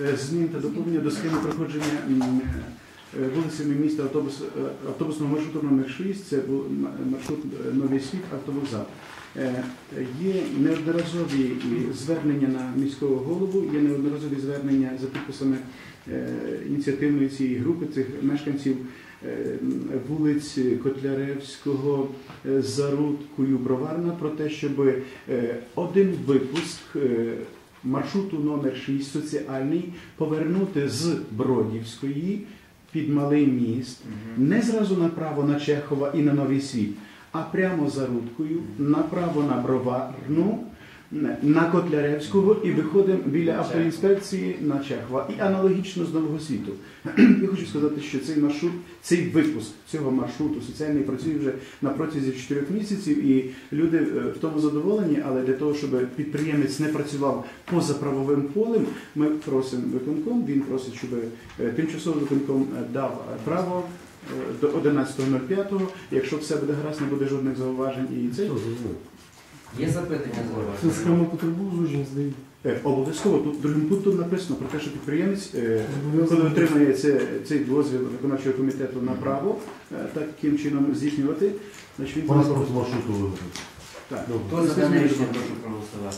е, змін та доповнення до схеми проходження е, вулицями міста автобус, е, автобусного маршруту номер 6, це маршрут Новий світ автовокзал. Є неодноразові звернення на міського голову, є неодноразові звернення за підписами ініціативної цієї групи цих мешканців вулиць Котляревського, Зарудкою, Броварна про те, щоб один випуск маршруту номер 6 соціальний повернути з Бродівської під Малий міст, не зразу направо на Чехова і на Новий світ, а прямо за Рудкою, направо на Броварну, на Котляревського і виходимо біля автоінспекції на Чехова. І аналогічно з Нового світу. Я хочу сказати, що цей маршрут, цей випуск цього маршруту соціальний працює вже на протязі 4 місяців, і люди е, в тому задоволені, але для того, щоб підприємець не працював поза правовим полем, ми просимо виконком, він просить, щоб е, тимчасовий виконком е, дав право до 11.05, якщо все буде гаразд, не буде жодних зауважень і це Є запитання Це потребує звуження, здається. Е, Обов'язково тут другим пунктом написано про те, що підприємець, е, коли отримає це, цей дозвіл виконавчого комітету на право е, таким чином здійснювати, значить він Паспорт маршруту виграти. так. Хто за дане рішення прошу проголосувати?